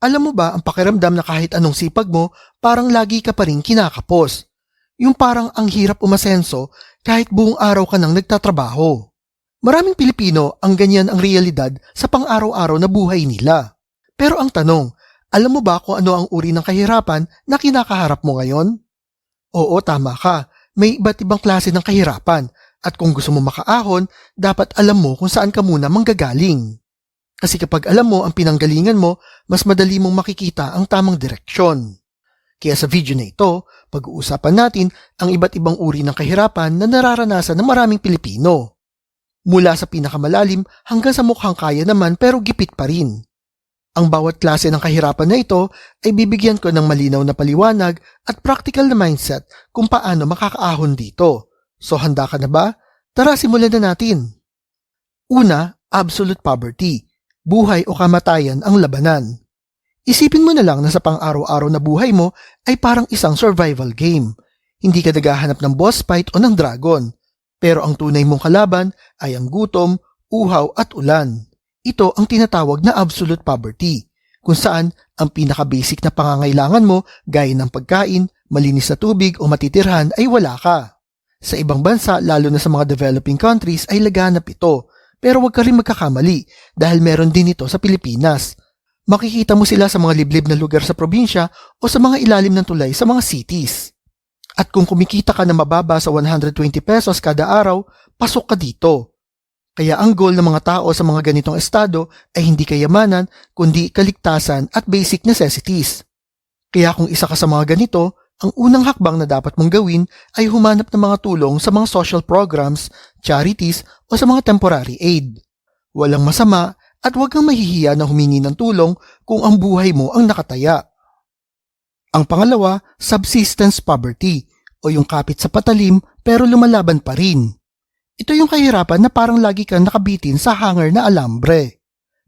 Alam mo ba ang pakiramdam na kahit anong sipag mo, parang lagi ka pa rin kinakapos. Yung parang ang hirap umasenso kahit buong araw ka nang nagtatrabaho. Maraming Pilipino ang ganyan ang realidad sa pang-araw-araw na buhay nila. Pero ang tanong, alam mo ba kung ano ang uri ng kahirapan na kinakaharap mo ngayon? Oo, tama ka. May iba't ibang klase ng kahirapan at kung gusto mo makaahon, dapat alam mo kung saan ka muna manggagaling. Kasi kapag alam mo ang pinanggalingan mo, mas madali mong makikita ang tamang direksyon. Kaya sa video na ito, pag-uusapan natin ang iba't ibang uri ng kahirapan na nararanasan ng maraming Pilipino. Mula sa pinakamalalim hanggang sa mukhang kaya naman pero gipit pa rin. Ang bawat klase ng kahirapan na ito ay bibigyan ko ng malinaw na paliwanag at practical na mindset kung paano makakaahon dito. So handa ka na ba? Tara simulan na natin. Una, absolute poverty. Buhay o kamatayan ang labanan. Isipin mo na lang na sa pang-araw-araw na buhay mo ay parang isang survival game. Hindi ka naghahanap ng boss fight o ng dragon. Pero ang tunay mong kalaban ay ang gutom, uhaw at ulan. Ito ang tinatawag na absolute poverty, kung saan ang pinaka-basic na pangangailangan mo gaya ng pagkain, malinis na tubig o matitirhan ay wala ka. Sa ibang bansa, lalo na sa mga developing countries, ay laganap ito. Pero huwag ka rin magkakamali dahil meron din ito sa Pilipinas. Makikita mo sila sa mga liblib na lugar sa probinsya o sa mga ilalim ng tulay sa mga cities. At kung kumikita ka na mababa sa 120 pesos kada araw, pasok ka dito. Kaya ang goal ng mga tao sa mga ganitong estado ay hindi kayamanan kundi kaligtasan at basic necessities. Kaya kung isa ka sa mga ganito, ang unang hakbang na dapat mong gawin ay humanap ng mga tulong sa mga social programs, charities o sa mga temporary aid. Walang masama at huwag kang mahihiya na humingi ng tulong kung ang buhay mo ang nakataya. Ang pangalawa, subsistence poverty o yung kapit sa patalim pero lumalaban pa rin. Ito yung kahirapan na parang lagi kang nakabitin sa hanger na alambre.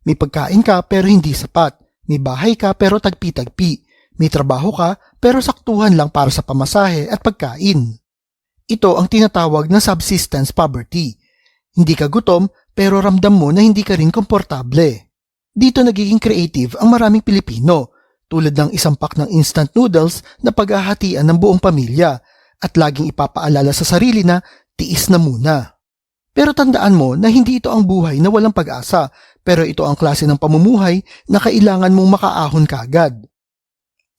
May pagkain ka pero hindi sapat. May bahay ka pero tagpi-tagpi. May trabaho ka pero saktuhan lang para sa pamasahe at pagkain. Ito ang tinatawag na subsistence poverty. Hindi ka gutom pero ramdam mo na hindi ka rin komportable. Dito nagiging creative ang maraming Pilipino tulad ng isang pack ng instant noodles na paghahatian ng buong pamilya at laging ipapaalala sa sarili na tiis na muna. Pero tandaan mo na hindi ito ang buhay na walang pag-asa pero ito ang klase ng pamumuhay na kailangan mong makaahon kagad.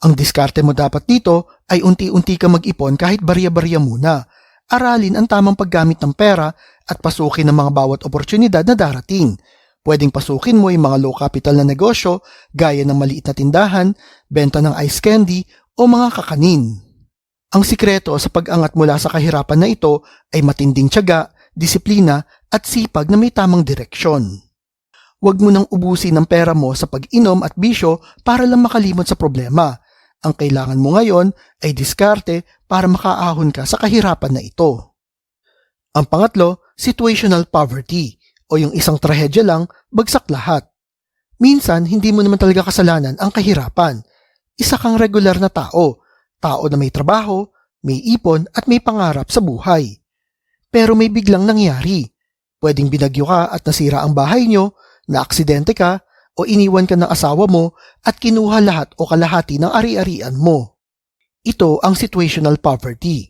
Ang diskarte mo dapat dito ay unti-unti ka mag-ipon kahit barya-barya muna. Aralin ang tamang paggamit ng pera at pasukin ang mga bawat oportunidad na darating. Pwedeng pasukin mo yung mga low capital na negosyo gaya ng maliit na tindahan, benta ng ice candy o mga kakanin. Ang sikreto sa pag-angat mula sa kahirapan na ito ay matinding tiyaga, disiplina at sipag na may tamang direksyon. Huwag mo nang ubusin ang pera mo sa pag-inom at bisyo para lang makalimot sa problema. Ang kailangan mo ngayon ay diskarte para makaahon ka sa kahirapan na ito. Ang pangatlo, situational poverty o yung isang trahedya lang, bagsak lahat. Minsan, hindi mo naman talaga kasalanan ang kahirapan. Isa kang regular na tao, tao na may trabaho, may ipon at may pangarap sa buhay. Pero may biglang nangyari. Pwedeng binagyo ka at nasira ang bahay nyo, na aksidente ka, o iniwan ka ng asawa mo at kinuha lahat o kalahati ng ari-arian mo. Ito ang situational poverty.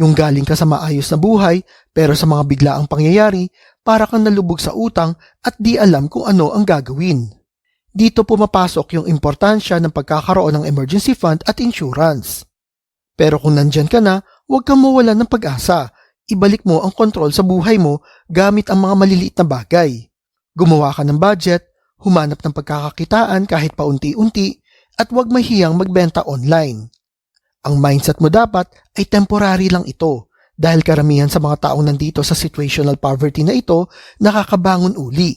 Yung galing ka sa maayos na buhay pero sa mga biglaang pangyayari para kang nalubog sa utang at di alam kung ano ang gagawin. Dito pumapasok yung importansya ng pagkakaroon ng emergency fund at insurance. Pero kung nandyan ka na, huwag kang mawalan ng pag-asa. Ibalik mo ang kontrol sa buhay mo gamit ang mga maliliit na bagay. Gumawa ka ng budget, humanap ng pagkakakitaan kahit paunti-unti, at huwag mahiyang magbenta online. Ang mindset mo dapat ay temporary lang ito dahil karamihan sa mga taong nandito sa situational poverty na ito nakakabangon uli.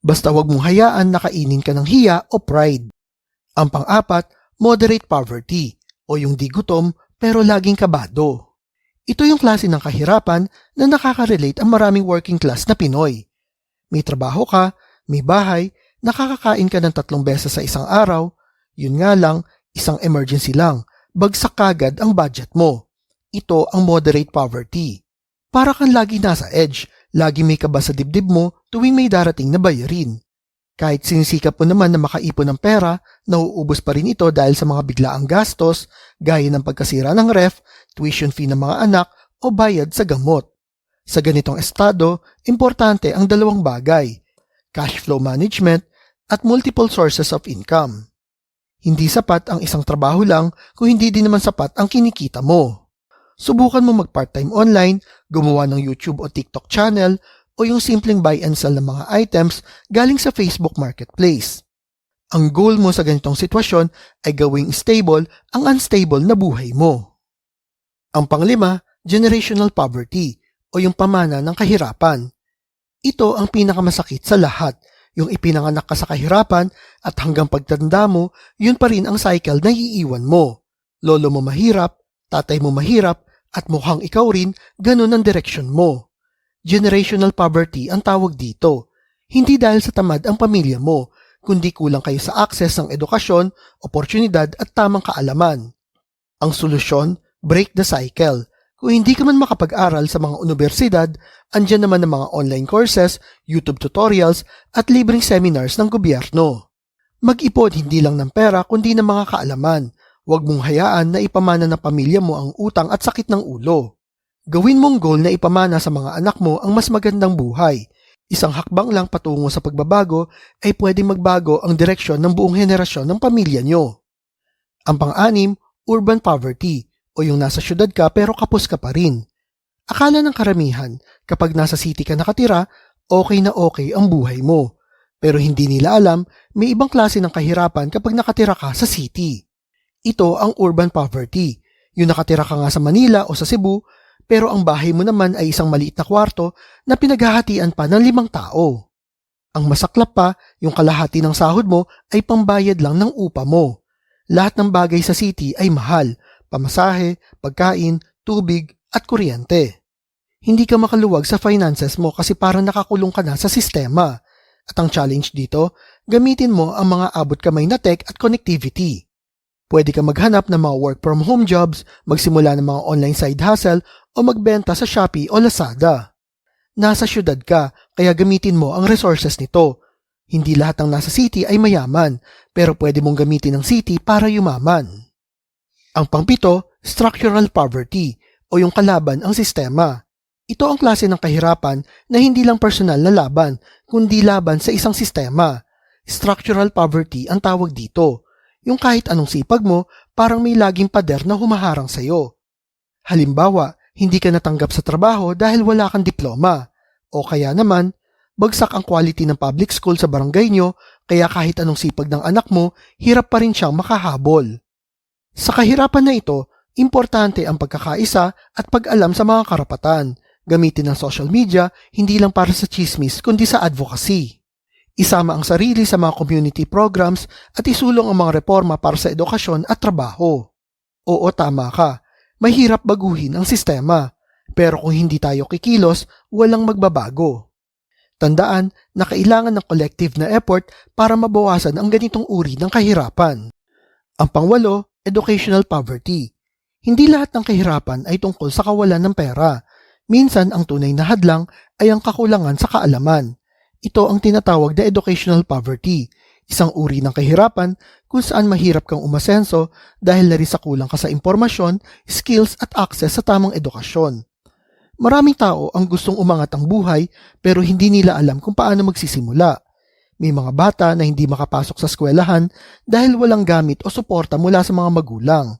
Basta huwag mong hayaan na kainin ka ng hiya o pride. Ang pang-apat, moderate poverty o yung di gutom pero laging kabado. Ito yung klase ng kahirapan na nakaka-relate ang maraming working class na Pinoy. May trabaho ka, may bahay, nakakakain ka ng tatlong beses sa isang araw, yun nga lang, isang emergency lang, bagsak kagad ang budget mo. Ito ang moderate poverty. Para kang lagi nasa edge, lagi may kaba sa dibdib mo tuwing may darating na bayarin. Kahit sinisikap mo naman na makaipon ng pera, nauubos pa rin ito dahil sa mga biglaang gastos, gaya ng pagkasira ng ref, tuition fee ng mga anak, o bayad sa gamot. Sa ganitong estado, importante ang dalawang bagay, cash flow management at multiple sources of income. Hindi sapat ang isang trabaho lang kung hindi din naman sapat ang kinikita mo. Subukan mo mag-part-time online, gumawa ng YouTube o TikTok channel, o yung simpleng buy and sell ng mga items galing sa Facebook Marketplace. Ang goal mo sa ganitong sitwasyon ay gawing stable ang unstable na buhay mo. Ang panglima, generational poverty o yung pamana ng kahirapan. Ito ang pinakamasakit sa lahat, yung ipinanganak ka sa kahirapan at hanggang pagtanda mo, yun pa rin ang cycle na iiwan mo. Lolo mo mahirap, tatay mo mahirap, at mukhang ikaw rin, ganun ang direksyon mo. Generational poverty ang tawag dito. Hindi dahil sa tamad ang pamilya mo, kundi kulang kayo sa access ng edukasyon, oportunidad at tamang kaalaman. Ang solusyon, break the cycle. Kung hindi ka man makapag-aral sa mga universidad, andyan naman ang mga online courses, YouTube tutorials at libreng seminars ng gobyerno. Mag-ipon hindi lang ng pera kundi ng mga kaalaman. Huwag mong hayaan na ipamana ng pamilya mo ang utang at sakit ng ulo. Gawin mong goal na ipamana sa mga anak mo ang mas magandang buhay. Isang hakbang lang patungo sa pagbabago ay pwedeng magbago ang direksyon ng buong henerasyon ng pamilya nyo. Ang pang-anim, urban poverty o yung nasa syudad ka pero kapos ka pa rin. Akala ng karamihan, kapag nasa city ka nakatira, okay na okay ang buhay mo. Pero hindi nila alam, may ibang klase ng kahirapan kapag nakatira ka sa city. Ito ang urban poverty. Yung nakatira ka nga sa Manila o sa Cebu, pero ang bahay mo naman ay isang maliit na kwarto na pinaghahatian pa ng limang tao. Ang masaklap pa, yung kalahati ng sahod mo ay pambayad lang ng upa mo. Lahat ng bagay sa city ay mahal, pamasahe, pagkain, tubig, at kuryente. Hindi ka makaluwag sa finances mo kasi parang nakakulong ka na sa sistema. At ang challenge dito, gamitin mo ang mga abot kamay na tech at connectivity. Pwede ka maghanap ng mga work from home jobs, magsimula ng mga online side hustle, o magbenta sa Shopee o Lazada. Nasa syudad ka, kaya gamitin mo ang resources nito. Hindi lahat ng nasa city ay mayaman, pero pwede mong gamitin ang city para yumaman. Ang pangpito, structural poverty o yung kalaban ang sistema. Ito ang klase ng kahirapan na hindi lang personal na laban, kundi laban sa isang sistema. Structural poverty ang tawag dito. Yung kahit anong sipag mo, parang may laging pader na humaharang sa'yo. Halimbawa, hindi ka natanggap sa trabaho dahil wala kang diploma. O kaya naman, bagsak ang quality ng public school sa barangay nyo, kaya kahit anong sipag ng anak mo, hirap pa rin siyang makahabol. Sa kahirapan na ito, importante ang pagkakaisa at pag-alam sa mga karapatan. Gamitin ang social media hindi lang para sa chismis kundi sa advocacy. Isama ang sarili sa mga community programs at isulong ang mga reforma para sa edukasyon at trabaho. Oo, tama ka. Mahirap baguhin ang sistema. Pero kung hindi tayo kikilos, walang magbabago. Tandaan na kailangan ng collective na effort para mabawasan ang ganitong uri ng kahirapan. Ang pangwalo, educational poverty. Hindi lahat ng kahirapan ay tungkol sa kawalan ng pera. Minsan ang tunay na hadlang ay ang kakulangan sa kaalaman. Ito ang tinatawag na educational poverty, isang uri ng kahirapan kung saan mahirap kang umasenso dahil na rin sa kulang ka sa impormasyon, skills at access sa tamang edukasyon. Maraming tao ang gustong umangat ang buhay pero hindi nila alam kung paano magsisimula. May mga bata na hindi makapasok sa eskwelahan dahil walang gamit o suporta mula sa mga magulang.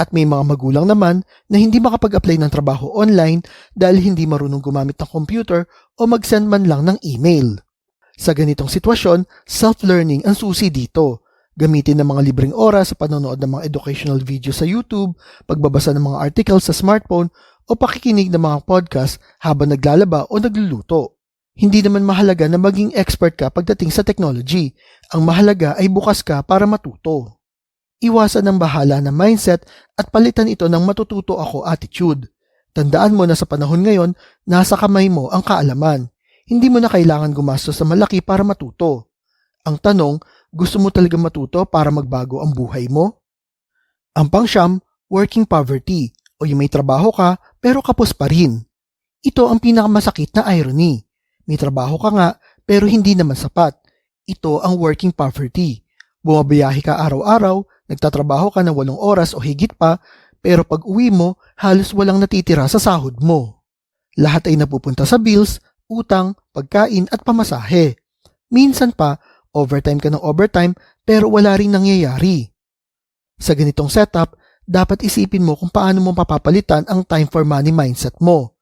At may mga magulang naman na hindi makapag-apply ng trabaho online dahil hindi marunong gumamit ng computer o mag-send man lang ng email. Sa ganitong sitwasyon, self-learning ang susi dito. Gamitin ng mga libreng oras sa panonood ng mga educational videos sa YouTube, pagbabasa ng mga articles sa smartphone, o pakikinig ng mga podcast habang naglalaba o nagluluto. Hindi naman mahalaga na maging expert ka pagdating sa technology. Ang mahalaga ay bukas ka para matuto. Iwasan ng bahala na mindset at palitan ito ng matututo ako attitude. Tandaan mo na sa panahon ngayon, nasa kamay mo ang kaalaman. Hindi mo na kailangan gumastos sa malaki para matuto. Ang tanong, gusto mo talaga matuto para magbago ang buhay mo? Ang pangsyam, working poverty o yung may trabaho ka pero kapos pa rin. Ito ang pinakamasakit na irony. May trabaho ka nga pero hindi naman sapat. Ito ang working poverty. Bumabiyahe ka araw-araw, nagtatrabaho ka ng walong oras o higit pa, pero pag uwi mo, halos walang natitira sa sahod mo. Lahat ay napupunta sa bills, utang, pagkain at pamasahe. Minsan pa, overtime ka ng overtime pero wala ring nangyayari. Sa ganitong setup, dapat isipin mo kung paano mo mapapalitan ang time for money mindset mo.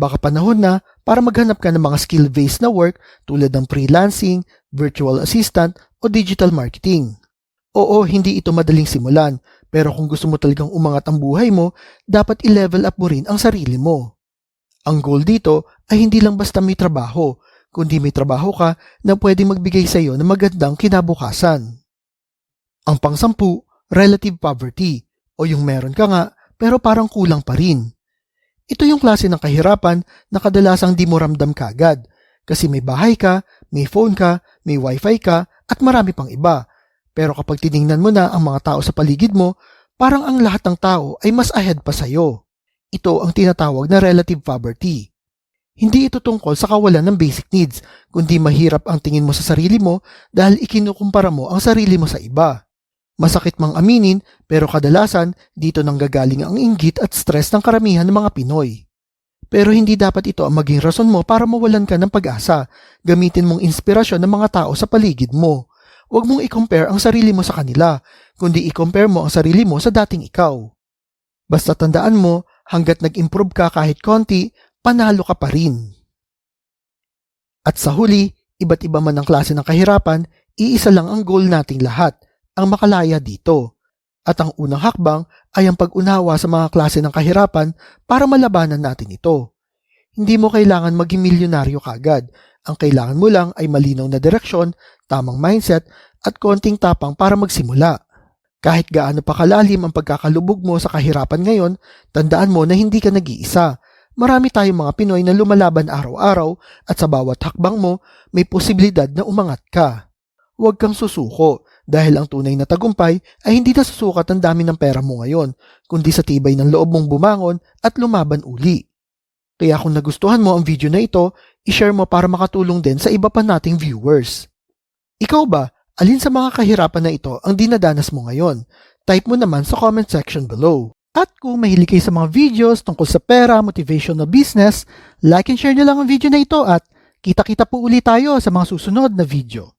Baka panahon na para maghanap ka ng mga skill-based na work tulad ng freelancing, virtual assistant o digital marketing. Oo, hindi ito madaling simulan, pero kung gusto mo talagang umangat ang buhay mo, dapat i-level up mo rin ang sarili mo. Ang goal dito ay hindi lang basta may trabaho, kundi may trabaho ka na pwedeng magbigay sa iyo ng magandang kinabukasan. Ang pangsampu, relative poverty, o yung meron ka nga pero parang kulang pa rin. Ito yung klase ng kahirapan na kadalasang di mo ramdam kagad kasi may bahay ka, may phone ka, may wifi ka at marami pang iba. Pero kapag tiningnan mo na ang mga tao sa paligid mo, parang ang lahat ng tao ay mas ahead pa sa'yo. Ito ang tinatawag na relative poverty. Hindi ito tungkol sa kawalan ng basic needs, kundi mahirap ang tingin mo sa sarili mo dahil ikinukumpara mo ang sarili mo sa iba. Masakit mang aminin, pero kadalasan dito nang gagaling ang inggit at stress ng karamihan ng mga Pinoy. Pero hindi dapat ito ang maging rason mo para mawalan ka ng pag-asa. Gamitin mong inspirasyon ng mga tao sa paligid mo. Huwag mong i-compare ang sarili mo sa kanila, kundi i-compare mo ang sarili mo sa dating ikaw. Basta tandaan mo, hanggat nag-improve ka kahit konti, panalo ka pa rin. At sa huli, iba't iba man ang klase ng kahirapan, iisa lang ang goal nating lahat, ang makalaya dito. At ang unang hakbang ay ang pag-unawa sa mga klase ng kahirapan para malabanan natin ito. Hindi mo kailangan maging milyonaryo kagad. Ang kailangan mo lang ay malinaw na direksyon, tamang mindset, at konting tapang para magsimula. Kahit gaano pa kalalim ang pagkakalubog mo sa kahirapan ngayon, tandaan mo na hindi ka nag-iisa. Marami tayong mga Pinoy na lumalaban araw-araw at sa bawat hakbang mo, may posibilidad na umangat ka. Huwag kang susuko dahil ang tunay na tagumpay ay hindi na susukat ang dami ng pera mo ngayon, kundi sa tibay ng loob mong bumangon at lumaban uli. Kaya kung nagustuhan mo ang video na ito, ishare mo para makatulong din sa iba pa nating viewers. Ikaw ba, alin sa mga kahirapan na ito ang dinadanas mo ngayon? Type mo naman sa comment section below. At kung mahilig kayo sa mga videos tungkol sa pera, motivational business, like and share nyo lang ang video na ito at kita-kita po ulit tayo sa mga susunod na video.